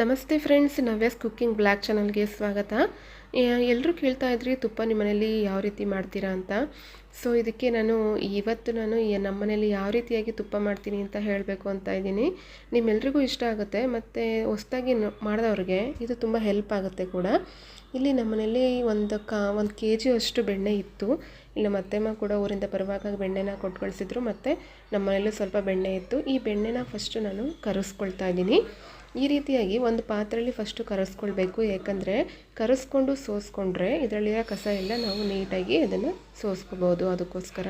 ನಮಸ್ತೆ friends ನವ್ಯಾಸ್ cooking black ಚಾನಲ್ಗೆ ಸ್ವಾಗತ. ಎಲ್ಲರೂ ಕೇಳ್ತಾ ಇದ್ರಿ, ತುಪ್ಪ ನಿಮ್ಮ ಮನೇಲಿ ಯಾವ ರೀತಿ ಮಾಡ್ತೀರಾ ಅಂತ. ಸೊ ಇದಕ್ಕೆ ನಾನು ಇವತ್ತು ನಾನು ನಮ್ಮ ಮನೇಲಿ ಯಾವ ರೀತಿಯಾಗಿ ತುಪ್ಪ ಮಾಡ್ತೀನಿ ಅಂತ ಹೇಳಬೇಕು ಅಂತ ಇದ್ದೀನಿ. ನಿಮ್ಮೆಲ್ರಿಗೂ ಇಷ್ಟ ಆಗುತ್ತೆ, ಮತ್ತು ಹೊಸ್ದಾಗಿ ಮಾಡಿದವ್ರಿಗೆ ಇದು ತುಂಬ ಹೆಲ್ಪ್ ಆಗುತ್ತೆ ಕೂಡ. ಇಲ್ಲಿ ನಮ್ಮ ಮನೇಲಿ ಒಂದು ಕಾ, ಒಂದು ಕೆ ಜಿಯಷ್ಟು ಬೆಣ್ಣೆ ಇತ್ತು. ಇಲ್ಲಿ ಮತ್ತೆಮ್ಮ ಕೂಡ ಊರಿಂದ ಬರುವಾಗ ಬೆಣ್ಣೆನ ಕೊಟ್ಟು ಕಳಿಸಿದ್ರು ಮತ್ತು ನಮ್ಮ ಮನೇಲೂ ಸ್ವಲ್ಪ ಬೆಣ್ಣೆ ಇತ್ತು. ಈ ಬೆಣ್ಣೆನ ಫಸ್ಟು ನಾನು ಕರೆಸ್ಕೊಳ್ತಾ ಇದ್ದೀನಿ. ಈ ರೀತಿಯಾಗಿ ಒಂದು ಪಾತ್ರೆಯಲ್ಲಿ ಫಸ್ಟು ಕರೆಸ್ಕೊಳ್ಬೇಕು. ಯಾಕಂದರೆ ಕರೆಸ್ಕೊಂಡು ಸೋಸ್ಕೊಂಡ್ರೆ ಇದರಲ್ಲಿರೋ ಕಸ ಎಲ್ಲ ನಾವು ನೀಟಾಗಿ ಅದನ್ನು ಸೋಸ್ಕೋಬೋದು ಅದಕ್ಕೋಸ್ಕರ.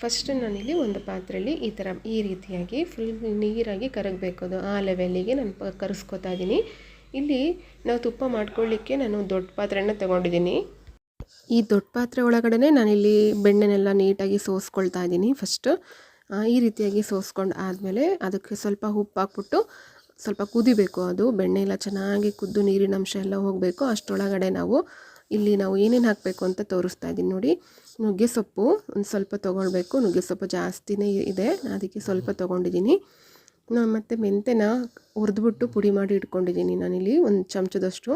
ಫಸ್ಟ್ ನಾನಿಲ್ಲಿ ಒಂದು ಪಾತ್ರೆಯಲ್ಲಿ ಈ ಥರ, ಈ ರೀತಿಯಾಗಿ ಫುಲ್ ನೀರಾಗಿ ಕರಗಬೇಕು. ಅದು ಆ ಲೆವೆಲ್ಲಿಗೆ ನಾನು ಪ, ಕರೆಸ್ಕೊತಾ ಇದ್ದೀನಿ. ಇಲ್ಲಿ ನಾವು ತುಪ್ಪ ಮಾಡ್ಕೊಳ್ಳಿಕ್ಕೆ ನಾನು ದೊಡ್ಡ ಪಾತ್ರೆನ ತೊಗೊಂಡಿದ್ದೀನಿ. ಈ ದೊಡ್ಡ ಪಾತ್ರೆ ಒಳಗಡೆ ನಾನಿಲ್ಲಿ ಬೆಣ್ಣೆನೆಲ್ಲ ನೀಟಾಗಿ ಸೋಸ್ಕೊಳ್ತಾ ಇದ್ದೀನಿ ಫಸ್ಟು. ಈ ರೀತಿಯಾಗಿ ಸೋಸ್ಕೊಂಡು ಆದಮೇಲೆ ಅದಕ್ಕೆ ಸ್ವಲ್ಪ ಉಪ್ಪು ಹಾಕ್ಬಿಟ್ಟು ಸ್ವಲ್ಪ ಕುದಿಬೇಕು ಅದು. ಬೆಣ್ಣೆ ಎಲ್ಲ ಚೆನ್ನಾಗಿ ಕುದ್ದು ನೀರಿನ ಅಂಶ ಎಲ್ಲ ಹೋಗಬೇಕು. ಅಷ್ಟರೊಳಗಡೆ ನಾವು ಇಲ್ಲಿ ನಾವು ಏನೇನು ಹಾಕಬೇಕು ಅಂತ ತೋರಿಸ್ತಾ ಇದ್ದೀನಿ ನೋಡಿ. ನುಗ್ಗೆ ಸೊಪ್ಪು ಒಂದು ಸ್ವಲ್ಪ ತೊಗೊಳ್ಬೇಕು. ನುಗ್ಗೆ ಸೊಪ್ಪು ಜಾಸ್ತಿನೇ ಇದೆ. ಅದಕ್ಕೆ ಸ್ವಲ್ಪ ತೊಗೊಂಡಿದ್ದೀನಿ. ನಾನು ಮತ್ತು ಮೆಂತೆನ ಹುರಿದ್ಬಿಟ್ಟು ಪುಡಿ ಮಾಡಿ ಇಟ್ಕೊಂಡಿದ್ದೀನಿ ನಾನಿಲ್ಲಿ, ಒಂದು ಚಮಚದಷ್ಟು.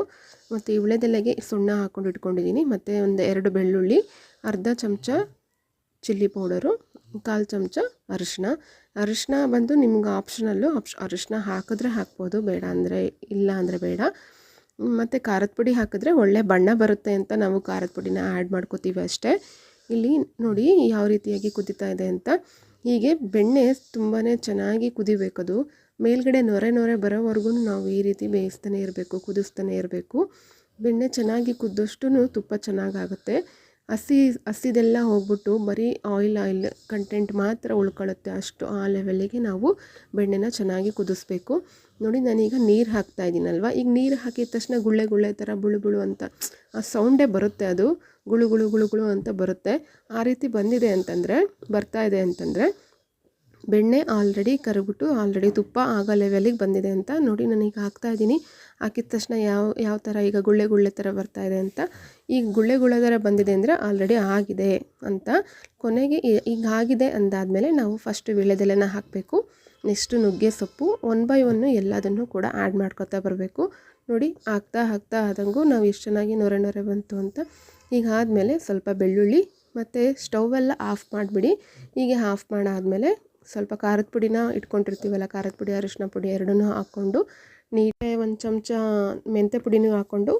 ಮತ್ತು ಇವಳೆದೆಲೆಗೆ ಸುಣ್ಣ ಹಾಕ್ಕೊಂಡು ಇಟ್ಕೊಂಡಿದ್ದೀನಿ. ಮತ್ತು ಒಂದು ಎರಡು ಬೆಳ್ಳುಳ್ಳಿ, ಅರ್ಧ ಚಮಚ ಚಿಲ್ಲಿ ಪೌಡರು, ಕಾಲು ಚಮಚ ಅರಿಶಿನ ಅರಿಶಿನ ಬಂದು ನಿಮ್ಗೆ ಆಪ್ಷನಲ್ಲು ಆಪ್ಷ ಅರಿಶಿನ ಹಾಕಿದ್ರೆ ಹಾಕ್ಬೋದು, ಬೇಡ ಅಂದರೆ ಇಲ್ಲ ಅಂದರೆ ಬೇಡ. ಮತ್ತು ಖಾರದ ಪುಡಿ ಹಾಕಿದ್ರೆ ಒಳ್ಳೆ ಬಣ್ಣ ಬರುತ್ತೆ ಅಂತ ನಾವು ಖಾರದ ಪುಡಿನ ಆ್ಯಡ್ ಮಾಡ್ಕೋತೀವಿ ಅಷ್ಟೇ. ಇಲ್ಲಿ ನೋಡಿ ಯಾವ ರೀತಿಯಾಗಿ ಕುದೀತಾ ಇದೆ ಅಂತ. ಹೀಗೆ ಬೆಣ್ಣೆ ತುಂಬಾ ಚೆನ್ನಾಗಿ ಕುದಿಬೇಕದು. ಮೇಲ್ಗಡೆ ನೊರೆ ನೊರೆ ಬರೋವರೆಗೂ ನಾವು ಈ ರೀತಿ ಬೇಯಿಸ್ತಾನೆ ಇರಬೇಕು, ಕುದಿಸ್ತಾನೆ ಇರಬೇಕು. ಬೆಣ್ಣೆ ಚೆನ್ನಾಗಿ ಕುದ್ದಷ್ಟು ತುಪ್ಪ ಚೆನ್ನಾಗಾಗುತ್ತೆ. ಹಸಿ, ಹಸಿದೆಲ್ಲ ಹೋಗ್ಬಿಟ್ಟು ಬರೀ ಆಯಿಲ್ ಆಯಿಲ್ ಕಂಟೆಂಟ್ ಮಾತ್ರ ಉಳ್ಕೊಳ್ಳುತ್ತೆ. ಅಷ್ಟು ಆ ಲೆವೆಲ್ಲಿಗೆ ನಾವು ಬೆಣ್ಣೆನ ಚೆನ್ನಾಗಿ ಕುದಿಸ್ಬೇಕು. ನೋಡಿ, ನಾನೀಗ ನೀರು ಹಾಕ್ತಾ ಇದ್ದೀನಲ್ವ ಈಗ ನೀರು ಹಾಕಿದ ತಕ್ಷಣ ಗುಳ್ಳೆ ಗುಳ್ಳೆ ಥರ ಬುಳು ಬುಳು ಅಂತ ಆ ಸೌಂಡೇ ಬರುತ್ತೆ ಅದು. ಗುಳು ಗುಳು ಗುಳು ಗುಳು ಅಂತ ಬರುತ್ತೆ. ಆ ರೀತಿ ಬಂದಿದೆ ಅಂತಂದರೆ, ಬರ್ತಾ ಇದೆ ಅಂತಂದರೆ ಬೆಣ್ಣೆ ಆಲ್ರೆಡಿ ಕರಗ್ಬಿಟ್ಟು ಆಲ್ರೆಡಿ ತುಪ್ಪ ಆಗೋ ಲೆವೆಲಿಗೆ ಬಂದಿದೆ ಅಂತ ನೋಡಿ ನಾನು ಈಗ ಹಾಕ್ತಾ ಇದ್ದೀನಿ. ಹಾಕಿದ ತಕ್ಷಣ ಯಾವ ಯಾವ ಥರ ಈಗ ಗುಳ್ಳೆ ಗುಳ್ಳೆ ಥರ ಬರ್ತಾ ಇದೆ ಅಂತ. ಈಗ ಗುಳ್ಳೆ ಗುಳ್ಳೆ ಥರ ಬಂದಿದೆ ಅಂದರೆ ಆಲ್ರೆಡಿ ಆಗಿದೆ ಅಂತ. ಕೊನೆಗೆ ಈಗ ಆಗಿದೆ ಅಂದಾದಮೇಲೆ ನಾವು ಫಸ್ಟ್ ವೀಳ್ಯದೆಲೆನ ಹಾಕಬೇಕು. ನೆಕ್ಸ್ಟು ನುಗ್ಗೆ ಸೊಪ್ಪು ಒನ್ ಬೈ ಒನ್ನು ಎಲ್ಲದನ್ನು ಕೂಡ ಆ್ಯಡ್ ಮಾಡ್ಕೊತಾ ಬರಬೇಕು. ನೋಡಿ ಹಾಕ್ತಾ ಹಾಕ್ತಾ ಆದಂಗೂ ನಾವು ಎಷ್ಟು ಚೆನ್ನಾಗಿ ನೊರೆ ನೊರೆ ಬಂತು ಅಂತ. ಈಗ ಆದಮೇಲೆ ಸ್ವಲ್ಪ ಬೆಳ್ಳುಳ್ಳಿ ಮತ್ತು ಸ್ಟೌವೆಲ್ಲ ಆಫ್ ಮಾಡಿಬಿಡಿ. ಹೀಗೆ ಆಫ್ ಮಾಡಾದಮೇಲೆ ಸ್ವಲ್ಪ ಖಾರದ ಪುಡಿನ ಇಟ್ಕೊಂಡಿರ್ತೀವಲ್ಲ, ಖಾರದ ಪುಡಿ, ಅರಿಶಿನ ಪುಡಿ ಎರಡನ್ನೂ ಹಾಕ್ಕೊಂಡು ನೀಟಾಗಿ ಒಂದು ಚಮಚ ಮೆಂತ್ಯ ಪುಡಿನೂ ಹಾಕ್ಕೊಂಡು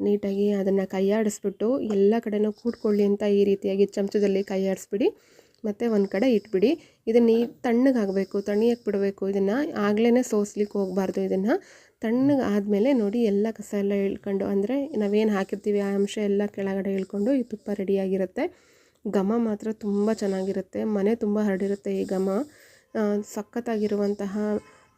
ನೀಟಾಗಿ ಅದನ್ನು ಕೈಯಾಡಿಸ್ಬಿಟ್ಟು ಎಲ್ಲ ಕಡೆನೂ ಕೂಡ್ಕೊಳ್ಳಿ ಅಂತ ಈ ರೀತಿಯಾಗಿ ಚಮಚದಲ್ಲಿ ಕೈಯಾಡಿಸ್ಬಿಡಿ. ಮತ್ತು ಒಂದು ಕಡೆ ಇಟ್ಬಿಡಿ. ಇದನ್ನು ನೀ ತಣ್ಣಗಾಗಬೇಕು ತಣ್ಣಿಯಕ್ಕೆ ಬಿಡಬೇಕು. ಇದನ್ನು ಆಗಲೇ ಸೋಸ್ಲಿಕ್ಕೆ ಹೋಗಬಾರ್ದು ಇದನ್ನು. ತಣ್ಣಗೆ ಆದಮೇಲೆ ನೋಡಿ ಎಲ್ಲ ಕಸ ಎಲ್ಲ ಇಳ್ಕೊಂಡು, ಅಂದರೆ ನಾವೇನು ಹಾಕಿರ್ತೀವಿ, ಆ ಅಂಶ ಎಲ್ಲ ಕೆಳಗಡೆ ಇಳ್ಕೊಂಡು ಈ ತುಪ್ಪ ರೆಡಿಯಾಗಿರುತ್ತೆ ಘಮ ಮಾತ್ರ ತುಂಬ ಚೆನ್ನಾಗಿರುತ್ತೆ, ಮನೆ ತುಂಬ ಹರಡಿರುತ್ತೆ ಈ ಘಮ. ಸಖತ್ತಾಗಿರುವಂತಹ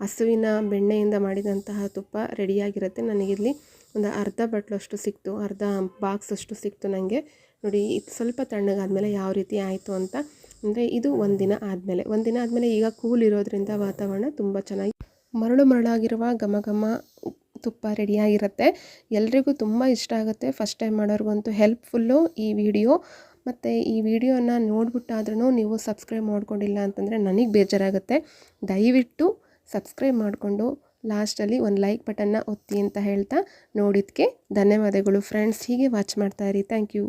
ಹಸುವಿನ ಬೆಣ್ಣೆಯಿಂದ ಮಾಡಿದಂತಹ ತುಪ್ಪ ರೆಡಿಯಾಗಿರುತ್ತೆ. ನನಗಿಲ್ಲಿ ಒಂದು ಅರ್ಧ ಬಟ್ಲಷ್ಟು ಸಿಕ್ತು, ಅರ್ಧ ಬಾಕ್ಸ್ ಅಷ್ಟು ಸಿಕ್ತು ನನಗೆ ನೋಡಿ, ಇದು ಸ್ವಲ್ಪ ತಣ್ಣಗಾದಮೇಲೆ ಯಾವ ರೀತಿ ಆಯಿತು ಅಂತ. ಅಂದರೆ ಇದು ಒಂದಿನ ಆದಮೇಲೆ ಒಂದಿನ ಆದಮೇಲೆ ಈಗ ಕೂಲ್ ಇರೋದ್ರಿಂದ ವಾತಾವರಣ ತುಂಬ ಚೆನ್ನಾಗಿ ಮರಳು ಮರಳಾಗಿರುವ ಘಮ ಘಮ ತುಪ್ಪ ರೆಡಿಯಾಗಿರುತ್ತೆ. ಎಲ್ರಿಗೂ ತುಂಬ ಇಷ್ಟ ಆಗುತ್ತೆ. ಫಸ್ಟ್ ಟೈಮ್ ಮಾಡೋರಿಗಂತೂ ಹೆಲ್ಪ್ಫುಲ್ಲು ಈ ವಿಡಿಯೋ ಮತ್ತು ಈ ವಿಡಿಯೋನ ನೋಡ್ಬಿಟ್ಟಾದ್ರೂ ನೀವು ಸಬ್ಸ್ಕ್ರೈಬ್ ಮಾಡ್ಕೊಂಡಿಲ್ಲ ಅಂತಂದರೆ ನನಗೆ ಬೇಜಾರಾಗುತ್ತೆ. ದಯವಿಟ್ಟು ಸಬ್ಸ್ಕ್ರೈಬ್ ಮಾಡಿಕೊಂಡು ಲಾಸ್ಟಲ್ಲಿ ಒಂದು ಲೈಕ್ ಬಟನ್ನ ಒತ್ತಿ ಅಂತ ಹೇಳ್ತಾ ನೋಡಿದ್ದಕ್ಕೆ ಧನ್ಯವಾದಗಳು ಫ್ರೆಂಡ್ಸ್. ಹೀಗೆ ವಾಚ್ ಮಾಡ್ತಾಯಿರಿ ಥ್ಯಾಂಕ್ ಯು.